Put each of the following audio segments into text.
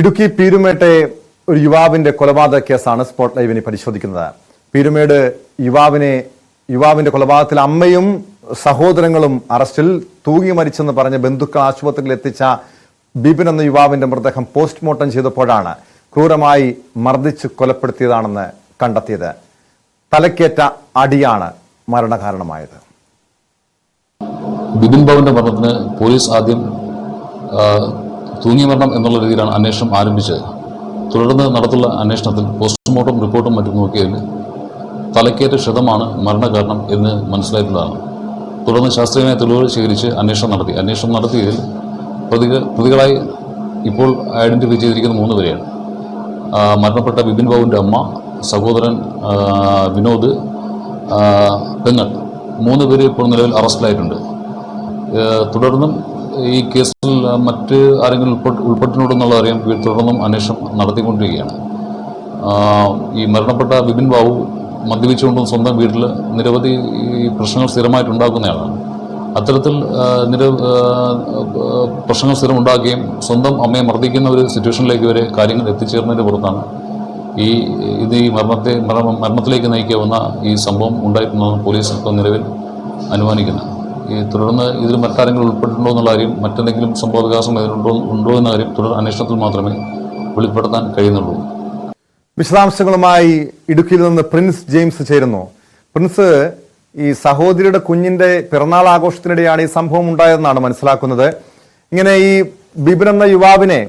ഇടുക്കി പീരുമേട്ടെ ഒരു യുവാവിന്റെ കൊലപാതക കേസാണ് സ്പോട്ട് ലൈവിനെ പരിശോധിക്കുന്നത്. പീരുമേട് യുവാവിനെ യുവാവിന്റെ കൊലപാതകത്തിൽ അമ്മയും സഹോദരങ്ങളും അറസ്റ്റിൽ തൂങ്ങി മരിച്ചെന്ന് പറഞ്ഞ് ബന്ധുക്കൾ ആശുപത്രിയിൽ എത്തിച്ച ബിപിൻ എന്ന യുവാവിന്റെ മൃതദേഹം പോസ്റ്റ്മോർട്ടം ചെയ്തപ്പോഴാണ് ക്രൂരമായി മർദ്ദിച്ച് കൊലപ്പെടുത്തിയതാണെന്ന് കണ്ടെത്തിയത്. തലക്കേറ്റ അടിയാണ് മരണകാരണമായത്. ബിപിൻ ബാബുവിന്റെ മരണത്തിന് പോലീസ് ആദ്യം ആ, തൂങ്ങിയ മരണം എന്നുള്ള രീതിയിലാണ് അന്വേഷണം ആരംഭിച്ചത്. തുടർന്ന് നടത്തുള്ള അന്വേഷണത്തിൽ പോസ്റ്റ്മോർട്ടം റിപ്പോർട്ടും മറ്റും നോക്കിയതിൽ തലക്കേറ്റ ക്ഷതമാണ് മരണകാരണം എന്ന് മനസ്സിലായിട്ടുള്ളതാണ്. തുടർന്ന് ശാസ്ത്രീയമായ തെളിവുകൾ ശേഖരിച്ച് അന്വേഷണം നടത്തി. അന്വേഷണം നടത്തിയതിൽ പ്രതിക പ്രതികളായി ഇപ്പോൾ ഐഡന്റിഫൈ ചെയ്തിരിക്കുന്ന മൂന്ന് പേരെയാണ്. മരണപ്പെട്ട ബിപിൻ ബാബുവിന്റെ അമ്മ സഹോദരൻ വിനോദ് പെങ്ങൾ. മൂന്ന് പേര് ഇപ്പോൾ നിലവിൽ അറസ്റ്റിലായിട്ടുണ്ട്. തുടർന്നും ഈ കേസിൽ മറ്റ് ആരെങ്കിലും ഉൾപ്പെട്ട് ഉൾപ്പെട്ടിട്ടുണ്ടെന്നുള്ള അറിയാൻ തുടർന്നും അന്വേഷണം നടത്തിക്കൊണ്ടിരിക്കുകയാണ്. ഈ മരണപ്പെട്ട ബിപിൻ ബാബു മദ്യപിച്ചുകൊണ്ടും സ്വന്തം വീട്ടിൽ നിരവധി ഈ പ്രശ്നങ്ങൾ സ്ഥിരമായിട്ട് ഉണ്ടാക്കുന്നയാളാണ് അത്തരത്തിൽ നിര പ്രശ്നങ്ങൾ സ്ഥിരം ഉണ്ടാക്കുകയും സ്വന്തം അമ്മയെ മർദ്ദിക്കുന്ന ഒരു സിറ്റുവേഷനിലേക്ക് വരെ കാര്യങ്ങൾ എത്തിച്ചേർന്നതിന്റെ പുറത്താണ് ഈ ഇത് ഈ മരണത്തെ മരണ മരണത്തിലേക്ക് നയിക്കാവുന്ന ഈ സംഭവം ഉണ്ടായിട്ടുണ്ടെന്ന് പോലീസ് ഇപ്പോൾ നിലവിൽ അനുമാനിക്കുന്നത് ഈ തുടർന്ന് ഇതിൽ മറ്റാരെങ്കിലും ഉൾപ്പെട്ടിട്ടുണ്ടോ എന്നുള്ള കാര്യം മറ്റെന്തെങ്കിലും സംഭവവികാസം ഇതിലുണ്ടോ ഉണ്ടോ എന്ന കാര്യം തുടർ അന്വേഷണത്തിൽ മാത്രമേ വെളിപ്പെടുത്താൻ കഴിയുന്നുള്ളൂ. വിശദാംശങ്ങളുമായി ഇടുക്കിയിൽ നിന്ന് പ്രിൻസ് ജെയിംസ് ചേരുന്നു. പ്രിൻസ് ഈ സഹോദരിയുടെ കുഞ്ഞിന്റെ പിറന്നാൾ ആഘോഷത്തിനിടെയാണ് ഈ സംഭവം ഉണ്ടായതെന്നാണ് മനസ്സിലാക്കുന്നത്. ഇങ്ങനെ ഈ ബിബിൻ എന്ന യുവാവിനെ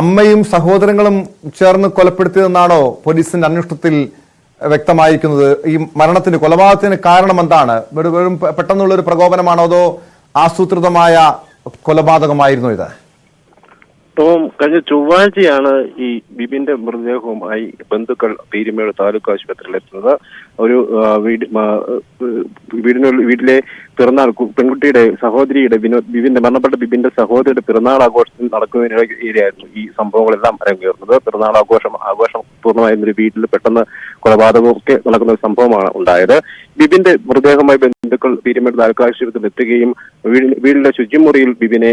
അമ്മയും സഹോദരങ്ങളും ചേർന്ന് കൊലപ്പെടുത്തിയതെന്നാണോ പോലീസിന്റെ അന്വേഷണത്തിൽ വ്യക്തമായിരിക്കുന്നത് ഈ മരണത്തിന് കൊലപാതകത്തിന് കാരണം എന്താണ്? വെറും പെട്ടെന്നുള്ള ഒരു പ്രകോപനമാണോ അതോ ആസൂത്രിതമായ കൊലപാതകമായിരുന്നു ഇത്? ടോം കഴിഞ്ഞ ചൊവ്വാഴ്ചയാണ് ഈ ബിബിന്റെ മൃതദേഹവുമായി ബന്ധുക്കൾ പീരുമേട് താലൂക്ക് ആശുപത്രിയിൽ എത്തുന്നത്. ഒരു വീട് വീടിനുള്ളിൽ വീട്ടിലെ പിറന്നാൾ പെൺകുട്ടിയുടെ സഹോദരിയുടെ വിനോദ് ബിബിന്റെ മരണപ്പെട്ട ബിബിന്റെ സഹോദരിയുടെ പിറന്നാൾ ആഘോഷത്തിൽ നടക്കുന്നതിനിടയിലായിരുന്നു ഈ സംഭവങ്ങളെല്ലാം അരങ്ങേറുന്നത്. പിറന്നാൾ ആഘോഷം ആഘോഷം പൂർണമായും ഒരു വീട്ടിൽ പെട്ടെന്ന് കൊലപാതകവും ഒക്കെ നടക്കുന്ന ഒരു സംഭവമാണ് ഉണ്ടായത്. ബിബിന്റെ മൃതദേഹവുമായി ബന്ധുക്കൾ പീരുമേട് താലൂക്ക് ആശുപത്രിയിൽ എത്തുകയും വീടിന് വീടിന്റെ ശുചിമുറിയിൽ ബിബിനെ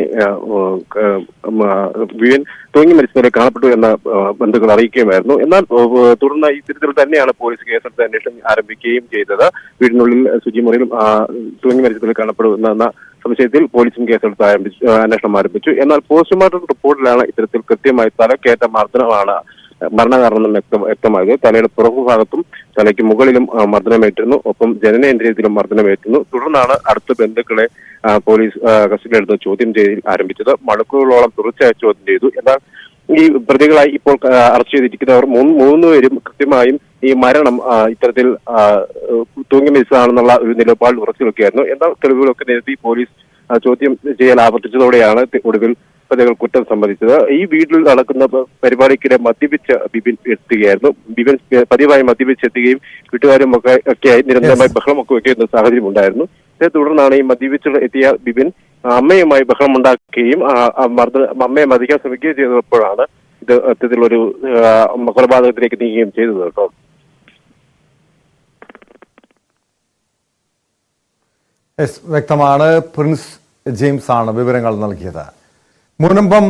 ഉം, തൂങ്ങി മരിച്ചതിനെ കാണപ്പെട്ടു എന്ന ബന്ധുക്കൾ അറിയിക്കുകയുമായിരുന്നു. എന്നാൽ തുടർന്ന് ഇത്തരത്തിൽ തന്നെയാണ് പോലീസ് കേസെടുത്ത് അന്വേഷണം ആരംഭിക്കുകയും ചെയ്തത്. വീടിനുള്ളിൽ ശുചിമുറിയിലും തൂങ്ങി മരിച്ചതിൽ കാണപ്പെടുന്ന എന്ന സംശയത്തിൽ പോലീസും കേസെടുത്ത് ആരംഭിച്ചു അന്വേഷണം ആരംഭിച്ചു. എന്നാൽ പോസ്റ്റ്മോർട്ടം റിപ്പോർട്ടിലാണ് ഇത്തരത്തിൽ കൃത്യമായി തലക്കേറ്റ മർദ്ദനമാണ് മരണകാരണം വ്യക്തം വ്യക്തമായത്. തലയുടെ പുറകു ഭാഗത്തും തലയ്ക്ക് മുകളിലും മർദ്ദനമേറ്റിരുന്നു. ഒപ്പം ജനനേന്ദ്രിയത്തിലും മർദ്ദനമേറ്റുന്നു തുടർന്നാണ് അടുത്ത ബന്ധുക്കളെ പോലീസ് കസ്റ്റഡിയിലെടുത്ത് ചോദ്യം ചെയ്യൽ ആരംഭിച്ചത്. മണിക്കൂറുകളോളം തുടർച്ചയായി ചോദ്യം ചെയ്തു. എന്നാൽ ഈ പ്രതികളായി ഇപ്പോൾ അറസ്റ്റ് ചെയ്തിരിക്കുന്നവർ മൂന്ന് മൂന്നുപേരും കൃത്യമായും ഈ മരണം ഇത്തരത്തിൽ തൂങ്ങി മരിച്ചതാണെന്നുള്ള ഒരു നിലപാട് ഉറച്ചു നിൽക്കുകയായിരുന്നു. എന്നാൽ തെളിവുകളൊക്കെ നേരത്തെ പോലീസ് ചോദ്യം ചെയ്യൽ ആവർത്തിച്ചതോടെയാണ് ഒടുവിൽ പ്രതികൾ കുറ്റം സമ്മതിച്ചത്. ഈ വീട്ടിൽ നടക്കുന്ന പരിപാടിക്കിടെ മദ്യപിച്ച ബിബിൻ എത്തുകയായിരുന്നു. ബിബിൻ പതിവായി മദ്യപിച്ചെത്തുകയും വീട്ടുകാരും ഒക്കെ ഒക്കെയായി നിരന്തരമായി ബഹളമൊക്കെ വയ്ക്കുന്ന സാഹചര്യം ഉണ്ടായിരുന്നു. ഇതേ തുടർന്നാണ് ഈ മദ്യപിച്ച് എത്തിയ ബിബിൻ അമ്മയുമായി ബഹളമുണ്ടാക്കുകയും അമ്മയെ മതിക്കാൻ ശ്രമിക്കുകയും ചെയ്തപ്പോഴാണ് ഇത് അത്തരത്തിലൊരു കൊലപാതകത്തിലേക്ക് നീങ്ങുകയും ചെയ്തത് കേട്ടോ. വ്യക്തമാണ്. പ്രിൻസ് ജെയിംസ് ആണ് വിവരങ്ങൾ നൽകിയത്. മുനമ്പം